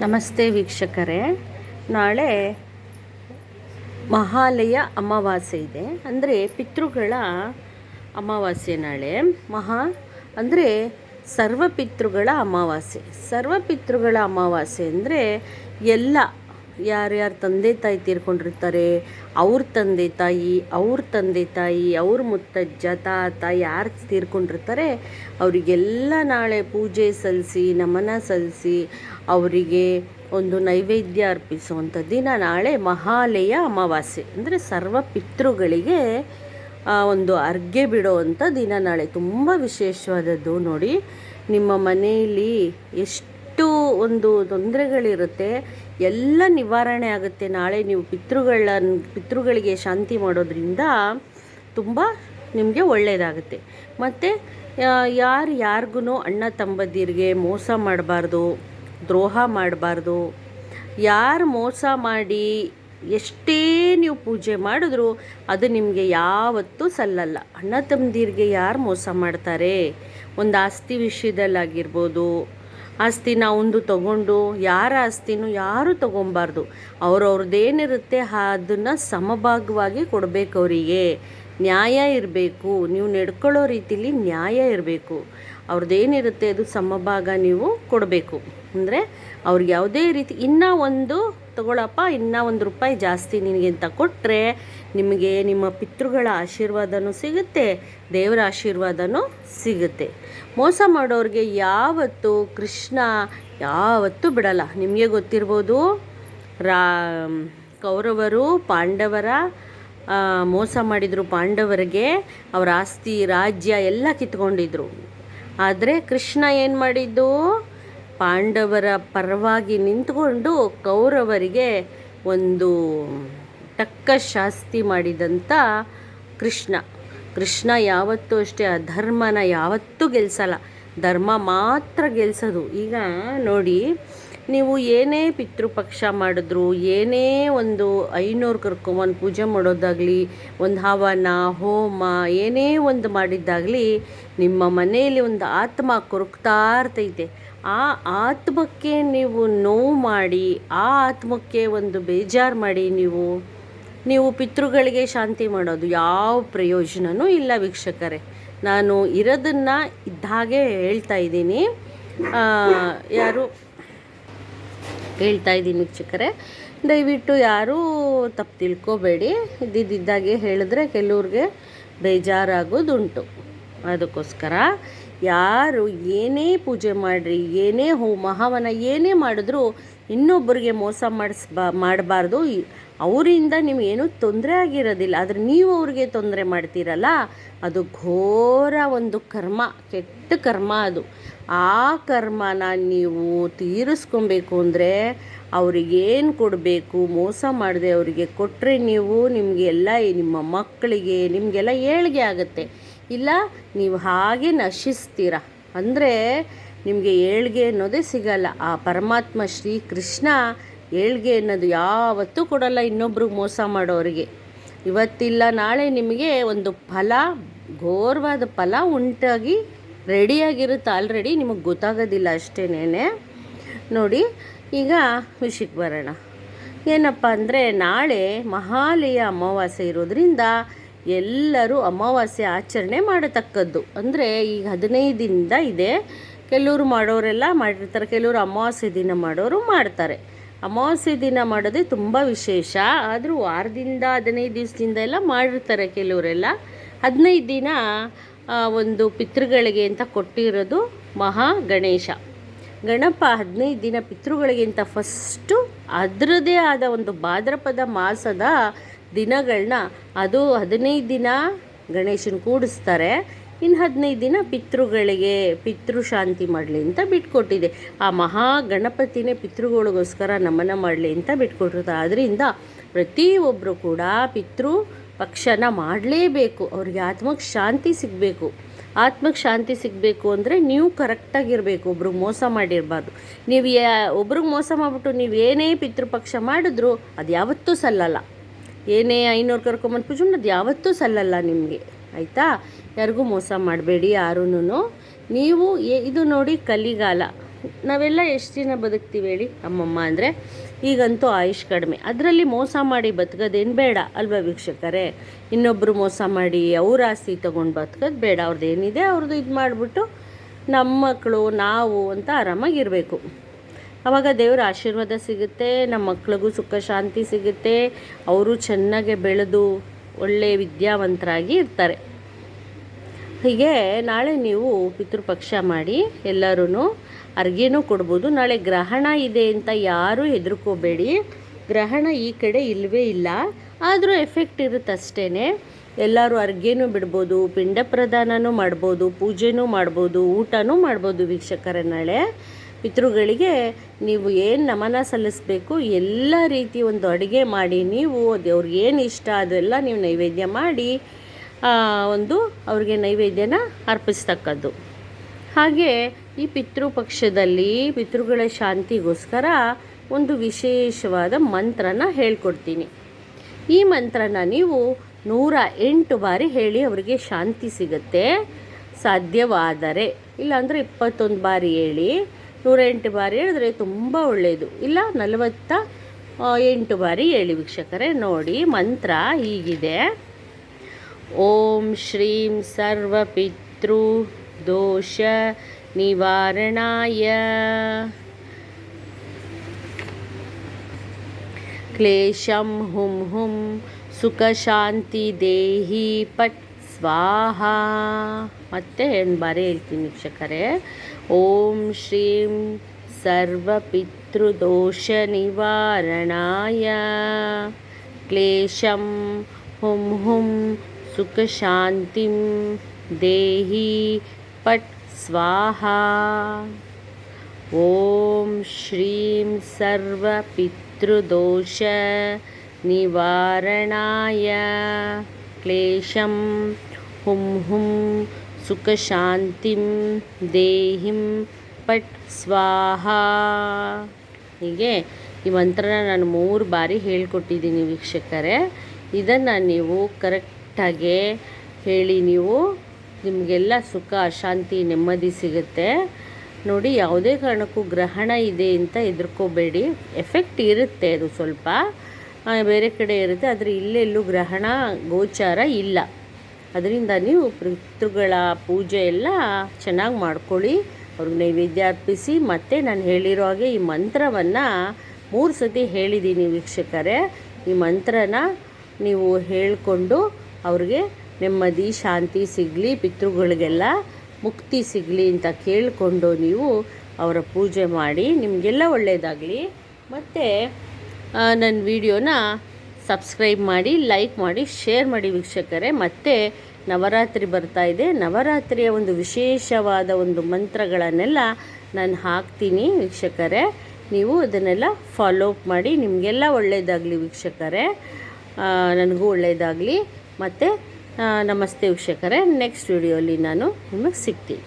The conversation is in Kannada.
ನಮಸ್ತೆ ವೀಕ್ಷಕರೇ. ನಾಳೆ ಮಹಾಲಯ ಅಮಾವಾಸ್ಯೆ ಇದೆ. ಅಂದರೆ ಪಿತೃಗಳ ಅಮಾವಾಸ್ಯೆ ನಾಳೆ. ಮಹಾ ಅಂದರೆ ಸರ್ವಪಿತೃಗಳ ಅಮಾವಾಸ್ಯೆ. ಸರ್ವಪಿತೃಗಳ ಅಮಾವಾಸ್ಯೆ ಅಂದರೆ ಎಲ್ಲ ಯಾರ್ಯಾರು ತಂದೆ ತಾಯಿ ತೀರ್ಕೊಂಡಿರ್ತಾರೆ, ಅವ್ರ ತಂದೆ ತಾಯಿ, ಅವ್ರ ತಂದೆ ತಾಯಿ, ಅವ್ರ ಮುತ್ತಜ್ಜ, ತಾತ ಯಾರು ತೀರ್ಕೊಂಡಿರ್ತಾರೆ, ಅವರಿಗೆಲ್ಲ ನಾಳೆ ಪೂಜೆ ಸಲ್ಲಿಸಿ, ನಮನ ಸಲ್ಲಿಸಿ, ಅವರಿಗೆ ಒಂದು ನೈವೇದ್ಯ ಅರ್ಪಿಸುವಂಥ ದಿನ ನಾಳೆ ಮಹಾಲಯ ಅಮಾವಾಸ್ಯೆ. ಅಂದರೆ ಸರ್ವ ಪಿತೃಗಳಿಗೆ ಒಂದು ಅರ್ಗೆ ಬಿಡುವಂಥ ದಿನ ನಾಳೆ. ತುಂಬ ವಿಶೇಷವಾದದ್ದು ನೋಡಿ. ನಿಮ್ಮ ಮನೆಯಲ್ಲಿ ಎಷ್ಟು ಒಂದು ತೊಂದರೆಗಳಿರುತ್ತೆ ಎಲ್ಲ ನಿವಾರಣೆ ಆಗುತ್ತೆ. ನಾಳೆ ನೀವು ಪಿತೃಗಳ ಪಿತೃಗಳಿಗೆ ಶಾಂತಿ ಮಾಡೋದ್ರಿಂದ ತುಂಬ ನಿಮಗೆ ಒಳ್ಳೆಯದಾಗುತ್ತೆ ಮತ್ತು ಯಾರು ಯಾರಿಗೂ ಅಣ್ಣ ತಂಬದಿರಿಗೆ ಮೋಸ ಮಾಡಬಾರ್ದು, ದ್ರೋಹ ಮಾಡಬಾರ್ದು. ಯಾರು ಮೋಸ ಮಾಡಿ ಎಷ್ಟೇ ನೀವು ಪೂಜೆ ಮಾಡಿದ್ರೂ ಅದು ನಿಮಗೆ ಯಾವತ್ತೂ ಸಲ್ಲಲ್ಲ. ಅಣ್ಣ ತಂಬದಿರಿಗೆ ಯಾರು ಮೋಸ ಮಾಡ್ತಾರೆ? ಒಂದು ಆಸ್ತಿ ವಿಷಯದಲ್ಲಾಗಿರ್ಬೋದು ಆಸ್ತಿನ ಒಂದು ತಗೊಂಡು, ಯಾರ ಆಸ್ತಿನೂ ಯಾರೂ ತಗೊಬಾರ್ದು. ಅವ್ರವ್ರದ್ದೇನಿರುತ್ತೆ ಅದನ್ನು ಸಮಭಾಗವಾಗಿ ಕೊಡಬೇಕು ಅವರಿಗೆ ನ್ಯಾಯ ಇರಬೇಕು. ನೀವು ನಡ್ಕೊಳ್ಳೋ ರೀತಿಲಿ ನ್ಯಾಯ ಇರಬೇಕು. ಅವ್ರದ್ದೇನಿರುತ್ತೆ ಅದು ಸಮಭಾಗ ನೀವು ಕೊಡಬೇಕು. ಅಂದರೆ ಅವ್ರಿಗೆ ಯಾವುದೇ ರೀತಿ ಇನ್ನೂ ಒಂದು ತಗೊಳಪ್ಪ, ಇನ್ನೂ ಒಂದು ರೂಪಾಯಿ ಜಾಸ್ತಿ ನಿನಗೆ ಅಂತ ಕೊಟ್ಟರೆ ನಿಮಗೆ ನಿಮ್ಮ ಪಿತೃಗಳ ಆಶೀರ್ವಾದನೂ ಸಿಗುತ್ತೆ, ದೇವರ ಆಶೀರ್ವಾದನೂ ಸಿಗುತ್ತೆ. ಮೋಸ ಮಾಡೋರಿಗೆ ಯಾವತ್ತೂ ಕೃಷ್ಣ ಯಾವತ್ತೂ ಬಿಡಲ್ಲ. ನಿಮಗೆ ಗೊತ್ತಿರ್ಬೋದು, ರಾ, ಕೌರವರು ಪಾಂಡವರ ಮೋಸ ಮಾಡಿದರು ಪಾಂಡವರಿಗೆ, ಅವರ ಆಸ್ತಿ, ರಾಜ್ಯ ಎಲ್ಲ ಕಿತ್ಕೊಂಡಿದ್ರು. ಆದರೆ ಕೃಷ್ಣ ಏನು ಮಾಡಿದ್ದು? ಪಾಂಡವರ ಪರವಾಗಿ ನಿಂತುಕೊಂಡು ಕೌರವರಿಗೆ ಒಂದು ತಕ್ಕ ಶಾಸ್ತಿ ಮಾಡಿದಂಥ ಕೃಷ್ಣ. ಕೃಷ್ಣ ಯಾವತ್ತೂ ಅಷ್ಟೇ, ಅಧರ್ಮನ ಯಾವತ್ತೂ ಗೆಲ್ಲಿಸಲ್ಲ ಧರ್ಮ ಮಾತ್ರ ಗೆಲ್ಸೋದು. ಈಗ ನೋಡಿ, ನೀವು ಏನೇ ಪಿತೃಪಕ್ಷ ಮಾಡಿದ್ರು, ಏನೇ ಒಂದು ಐನೂರು ಕರ್ಕೊಂಬಂದು ಪೂಜೆ ಮಾಡೋದಾಗಲಿ, ಒಂದು ಹವನ, ಹೋಮ, ಏನೇ ಒಂದು ಮಾಡಿದ್ದಾಗಲಿ, ನಿಮ್ಮ ಮನೆಯಲ್ಲಿ ಒಂದು ಆತ್ಮ ಕೊರಗ್ತಾ ಇರ್ತೈತೆ. ಆ ಆತ್ಮಕ್ಕೆ ನೀವು ನೋವು ಮಾಡಿ, ಆ ಆತ್ಮಕ್ಕೆ ಒಂದು ಬೇಜಾರು ಮಾಡಿ ನೀವು ನೀವು ಪಿತೃಗಳಿಗೆ ಶಾಂತಿ ಮಾಡೋದು ಯಾವ ಪ್ರಯೋಜನವೂ ಇಲ್ಲ ವೀಕ್ಷಕರೇ. ನಾನು ಇರೋದನ್ನು ಇದ್ದ ಹಾಗೆ ಹೇಳ್ತಾ ಇದ್ದೀನಿ. ಯಾರು? ಹೇಳ್ತಾ ಇದ್ದೀನಿ ವೀಕ್ಷಕರೇ. ದಯವಿಟ್ಟು ಯಾರೂ ತಪ್ಪು ತಿಳ್ಕೋಬೇಡಿ. ಇದ್ದಿದ್ದಾಗೆ ಹೇಳಿದ್ರೆ ಕೆಲವ್ರಿಗೆ ಬೇಜಾರಾಗೋದುಂಟು. ಅದಕ್ಕೋಸ್ಕರ ಯಾರು ಏನೇ ಪೂಜೆ ಮಾಡಿರಿ, ಏನೇ ಹೋಮ ಹವನ ಏನೇ ಮಾಡಿದ್ರೂ ಇನ್ನೊಬ್ಬರಿಗೆ ಮೋಸ ಮಾಡಿಸ್ಬಾ ಮಾಡಬಾರ್ದು. ಅವರಿಂದ ನಿಮಗೇನು ತೊಂದರೆ ಆಗಿರೋದಿಲ್ಲ. ಆದರೆ ನೀವು ಅವ್ರಿಗೆ ತೊಂದರೆ ಮಾಡ್ತೀರಲ್ಲ, ಅದು ಘೋರ ಒಂದು ಕರ್ಮ, ಕೆಟ್ಟ ಕರ್ಮ ಅದು. ಆ ಕರ್ಮನ ನೀವು ತೀರಿಸ್ಕೊಬೇಕು ಅಂದರೆ ಅವ್ರಿಗೇನು ಕೊಡಬೇಕು? ಮೋಸ ಮಾಡದೆ ಅವರಿಗೆ ಕೊಟ್ಟರೆ ನೀವು ನಿಮಗೆಲ್ಲ, ನಿಮ್ಮ ಮಕ್ಕಳಿಗೆ ನಿಮಗೆಲ್ಲ ಏಳಿಗೆ ಆಗುತ್ತೆ. ಇಲ್ಲ, ನೀವು ಹಾಗೆ ನಶಿಸ್ತೀರ? ಅಂದರೆ ನಿಮಗೆ ಏಳ್ಗೆ ಅನ್ನೋದೇ ಸಿಗಲ್ಲ. ಆ ಪರಮಾತ್ಮ ಶ್ರೀ ಕೃಷ್ಣ ಏಳ್ಗೆ ಅನ್ನೋದು ಯಾವತ್ತೂ ಕೊಡಲ್ಲ ಇನ್ನೊಬ್ರಿಗೆ ಮೋಸ ಮಾಡೋರಿಗೆ. ಇವತ್ತಿಲ್ಲ, ನಾಳೆ ನಿಮಗೆ ಒಂದು ಫಲ, ಘೋರವಾದ ಫಲ ಉಂಟಾಗಿ ರೆಡಿಯಾಗಿರುತ್ತೆ ಆಲ್ರೆಡಿ, ನಿಮಗೆ ಗೊತ್ತಾಗೋದಿಲ್ಲ ಅಷ್ಟೇನೇ ನೋಡಿ, ಈಗ ವಿಷಯಕ್ಕೆ ಬರೋಣ. ಏನಪ್ಪ ಅಂದರೆ ನಾಳೆ ಮಹಾಲಯ ಅಮಾವಾಸ್ಯೆ ಇರೋದ್ರಿಂದ ಎಲ್ಲರೂ ಅಮಾವಾಸ್ಯೆ ಆಚರಣೆ ಮಾಡತಕ್ಕದ್ದು. ಅಂದರೆ ಈಗ ಹದಿನೈದಿಂದ ದಿನದಿಂದ ಇದೆ. ಕೆಲವರು ಮಾಡೋರೆಲ್ಲ ಮಾಡಿರ್ತಾರೆ, ಕೆಲವರು ಅಮಾವಾಸ್ಯೆ ದಿನ ಮಾಡೋರು ಮಾಡ್ತಾರೆ. ಅಮಾವಾಸ್ಯೆ ದಿನ ಮಾಡೋದೇ ತುಂಬ ವಿಶೇಷ. ಆದರೂ ವಾರದಿಂದ ಹದಿನೈದು ದಿವಸದಿಂದ ಎಲ್ಲ ಮಾಡಿರ್ತಾರೆ ಕೆಲವರೆಲ್ಲ. ಹದಿನೈದು ದಿನ ಒಂದು ಪಿತೃಗಳಿಗೆ ಅಂತ ಕೊಟ್ಟಿರೋದು ಮಹಾ ಗಣೇಶ. ಗಣಪ ಹದಿನೈದು ದಿನ ಪಿತೃಗಳಿಗೆ ಅಂತ ಫಸ್ಟು ಅದರದೇ ಆದ ಒಂದು ಭಾದ್ರಪದ ಮಾಸದ ದಿನಗಳನ್ನ ಅದು ಹದಿನೈದು ದಿನ ಗಣೇಶನ ಕೂಡಿಸ್ತಾರೆ. ಇನ್ನು ಹದಿನೈದು ದಿನ ಪಿತೃಗಳಿಗೆ ಪಿತೃ ಶಾಂತಿ ಮಾಡಲಿ ಅಂತ ಬಿಟ್ಕೊಟ್ಟಿದೆ. ಆ ಮಹಾ ಗಣಪತಿನೇ ಪಿತೃಗಳಿಗೋಸ್ಕರ ನಮನ ಮಾಡಲಿ ಅಂತ ಬಿಟ್ಕೊಟ್ಟಿರುತ್ತೆ ಆದ್ದರಿಂದ ಪ್ರತಿಯೊಬ್ಬರು ಕೂಡ ಪಿತೃ ಪಕ್ಷನ ಮಾಡಲೇಬೇಕು. ಅವ್ರಿಗೆ ಆತ್ಮಕ್ಕೆ ಶಾಂತಿ ಸಿಗಬೇಕು. ಆತ್ಮಕ್ಕೆ ಶಾಂತಿ ಸಿಗಬೇಕು ಅಂದರೆ ನೀವು ಕರೆಕ್ಟಾಗಿರಬೇಕು. ಒಬ್ರಿಗೆ ಮೋಸ ಮಾಡಿರಬಾರ್ದು. ನೀವು ಯಾ ಒಬ್ರಿಗೆ ಮೋಸ ಮಾಡಿಬಿಟ್ಟು ನೀವು ಏನೇ ಪಿತೃಪಕ್ಷ ಮಾಡಿದ್ರು ಅದು ಯಾವತ್ತೂ ಸಲ್ಲಲ್ಲ. ಏನೇ ಐನೂರು ಕರ್ಕೊಂಬಂದು ಪೂಜೆ ಮಾಡೋದು ಯಾವತ್ತೂ ಸಲ್ಲಲ್ಲ ನಿಮಗೆ, ಆಯಿತಾ? ಯಾರಿಗೂ ಮೋಸ ಮಾಡಬೇಡಿ ಯಾರೂ ನೀವು ಇದು ನೋಡಿ ಕಲಿಗಾಲ. ನಾವೆಲ್ಲ ಎಷ್ಟು ದಿನ ಬದುಕ್ತೀವಿ ಹೇಳಿ, ಅಮ್ಮಮ್ಮ ಅಂದರೆ? ಈಗಂತೂ ಆಯುಷ್ ಕಡಿಮೆ. ಅದರಲ್ಲಿ ಮೋಸ ಮಾಡಿ ಬದುಕೋದೇನು ಬೇಡ ಅಲ್ವಾ ವೀಕ್ಷಕರೇ? ಇನ್ನೊಬ್ಬರು ಮೋಸ ಮಾಡಿ ಅವ್ರ ಆಸ್ತಿ ತೊಗೊಂಡು ಬದುಕೋದು ಬೇಡ. ಅವ್ರದ್ದು ಏನಿದೆ ಅವ್ರದ್ದು ಇದು ಮಾಡಿಬಿಟ್ಟು ನಮ್ಮ ಮಕ್ಕಳು ನಾವು ಅಂತ ಆರಾಮಾಗಿರಬೇಕು ಆವಾಗ ದೇವರ ಆಶೀರ್ವಾದ ಸಿಗುತ್ತೆ, ನಮ್ಮ ಮಕ್ಳಿಗೂ ಸುಖ ಶಾಂತಿ ಸಿಗುತ್ತೆ, ಅವರು ಚೆನ್ನಾಗಿ ಬೆಳೆದು ಒಳ್ಳೆಯ ವಿದ್ಯಾವಂತರಾಗಿ ಇರ್ತಾರೆ. ಹೀಗೆ ನಾಳೆ ನೀವು ಪಿತೃಪಕ್ಷ ಮಾಡಿ ಎಲ್ಲರೂ ಅರ್ಗೆನೂ ಕೊಡ್ಬೋದು. ನಾಳೆ ಗ್ರಹಣ ಇದೆ ಅಂತ ಯಾರೂ ಹೆದರ್ಕೋಬೇಡಿ. ಗ್ರಹಣ ಈ ಕಡೆ ಇಲ್ಲವೇ ಇಲ್ಲ. ಆದರೂ ಎಫೆಕ್ಟ್ ಇರುತ್ತೆ ಅಷ್ಟೇ ಎಲ್ಲರೂ ಅರ್ಗೆನೂ ಬಿಡ್ಬೋದು ಪಿಂಡ ಪ್ರದಾನನೂ ಮಾಡ್ಬೋದು, ಪೂಜೆನೂ ಮಾಡ್ಬೋದು, ಊಟನೂ ಮಾಡ್ಬೋದು ವೀಕ್ಷಕರ ನಾಳೆ. ಪಿತೃಗಳಿಗೆ ನೀವು ಏನು ನಮನ ಸಲ್ಲಿಸಬೇಕು, ಎಲ್ಲ ರೀತಿ ಒಂದು ಅಡುಗೆ ಮಾಡಿ, ನೀವು ದೇವ್ರಿಗೆ ಏನು ಇಷ್ಟ ಅದೆಲ್ಲ ನೀವು ನೈವೇದ್ಯ ಮಾಡಿ ಒಂದು ಅವ್ರಿಗೆ ನೈವೇದ್ಯನ ಅರ್ಪಿಸ್ತಕ್ಕದ್ದು. ಹಾಗೆ ಈ ಪಿತೃಪಕ್ಷದಲ್ಲಿ ಪಿತೃಗಳ ಶಾಂತಿಗೋಸ್ಕರ ಒಂದು ವಿಶೇಷವಾದ ಮಂತ್ರನ ಹೇಳ್ಕೊಡ್ತೀನಿ. ಈ ಮಂತ್ರನ ನೀವು ನೂರ ಎಂಟು ಬಾರಿ ಹೇಳಿ ಅವರಿಗೆ ಶಾಂತಿ ಸಿಗುತ್ತೆ, ಸಾಧ್ಯವಾದರೆ. ಇಲ್ಲಾಂದರೆ ಇಪ್ಪತ್ತೊಂದು ಬಾರಿ ಹೇಳಿ. ನೂರ ಎಂಟು ಬಾರಿ ಹೇಳಿದ್ರೆ ತುಂಬ ಒಳ್ಳೆಯದು ಇಲ್ಲ, ನಲವತ್ತ ಎಂಟು ಬಾರಿ ಹೇಳಿ ವೀಕ್ಷಕರೇ, ನೋಡಿ, ಮಂತ್ರ ಹೀಗಿದೆ. ಓಂ ಶ್ರೀಂ ಸರ್ವಪಿತೃ ದೋಷ ನಿವಾರಣಾಯ. ಕ್ಲೇಶಂ ಹುಂ ಹುಂ ಸುಖ ಶಾಂತಿ ದೇಹಿ ಪಟ್ ಸ್ವಾಹ ಮತ್ತೆ ಒಂದು ಬಾರಿ ಹೇಳ್ತೀನಿ ವೀಕ್ಷಕರೇ ಓಂ ಶ್ರೀಂ ಸರ್ವಪಿತೃದೋಷ ನಿವಾರಣಾಯ ಕ್ಲೇಶಂ ಹುಂ ಹುಂ ಸುಖ ಶಾಂತಿಂ ದೇಹಿ ಪಟ್ ಸ್ವಾಹ ಓಂ ಕ್ಲೇಶಂ ಹುಂ ಹುಂ ಸುಖ ಶಾಂತಿಂ ದೇಹಿಂ ಪಟ್ ಸ್ವಾಹ ಹೀಗೆ ಈ ಮಂತ್ರನ ನಾನು ಮೂರು ಬಾರಿ ಹೇಳ್ಕೊಟ್ಟಿದ್ದೀನಿ ವೀಕ್ಷಕರೇ. ಇದನ್ನು ನೀವು ಕರೆಕ್ಟಾಗಿ ಹೇಳಿ ನೀವು, ನಿಮಗೆಲ್ಲ ಸುಖ ಶಾಂತಿ ನೆಮ್ಮದಿ ಸಿಗುತ್ತೆ. ನೋಡಿ, ಯಾವುದೇ ಕಾರಣಕ್ಕೂ ಗ್ರಹಣ ಇದೆ ಅಂತ ಹೆದರ್ಕೋಬೇಡಿ. ಎಫೆಕ್ಟ್ ಇರುತ್ತೆ ಅದು ಸ್ವಲ್ಪ. ಬೇರೆ ಕಡೆ ಇರುತ್ತೆ, ಆದರೆ ಇಲ್ಲೆಲ್ಲೂ ಗ್ರಹಣ ಗೋಚಾರ ಇಲ್ಲ. ಅದರಿಂದ ನೀವು ಪಿತೃಗಳ ಪೂಜೆ ಎಲ್ಲ ಚೆನ್ನಾಗಿ ಮಾಡ್ಕೊಳ್ಳಿ, ಅವ್ರಿಗೆ ನೈವೇದ್ಯ ಅರ್ಪಿಸಿ, ಮತ್ತು ನಾನು ಹೇಳಿರೋ ಹಾಗೆ ಈ ಮಂತ್ರವನ್ನು ಮೂರು ಸತಿ ಹೇಳಿದ್ದೀನಿ ವೀಕ್ಷಕರೇ. ಈ ಮಂತ್ರನ ನೀವು ಹೇಳಿಕೊಂಡು ಅವ್ರಿಗೆ ನೆಮ್ಮದಿ, ಶಾಂತಿ ಸಿಗಲಿ, ಪಿತೃಗಳಿಗೆಲ್ಲ ಮುಕ್ತಿ ಸಿಗಲಿ ಅಂತ ಕೇಳಿಕೊಂಡು ನೀವು ಅವರ ಪೂಜೆ ಮಾಡಿ, ನಿಮಗೆಲ್ಲ ಒಳ್ಳೆಯದಾಗಲಿ ಮತ್ತು ನನ್ನ ವಿಡಿಯೋನ ಸಬ್ಸ್ಕ್ರೈಬ್ ಮಾಡಿ, ಲೈಕ್ ಮಾಡಿ, ಶೇರ್ ಮಾಡಿ ವೀಕ್ಷಕರೇ. ಮತ್ತು ನವರಾತ್ರಿ ಬರ್ತಾ ಇದೆ. ನವರಾತ್ರಿಯ ಒಂದು ವಿಶೇಷವಾದ ಒಂದು ಮಂತ್ರಗಳನ್ನೆಲ್ಲ ನಾನು ಹಾಕ್ತೀನಿ ವೀಕ್ಷಕರೇ. ನೀವು ಅದನ್ನೆಲ್ಲ ಫಾಲೋ ಅಪ್ ಮಾಡಿ, ನಿಮಗೆಲ್ಲ ಒಳ್ಳೆಯದಾಗಲಿ ವೀಕ್ಷಕರೇ. ನನಗೂ ಒಳ್ಳೆಯದಾಗಲಿ ಮತ್ತು ನಮಸ್ತೆ ವೀಕ್ಷಕರೇ. ನೆಕ್ಸ್ಟ್ ವಿಡಿಯೋಲಿ ನಾನು ನಿಮಗೆ ಸಿಗ್ತೀನಿ.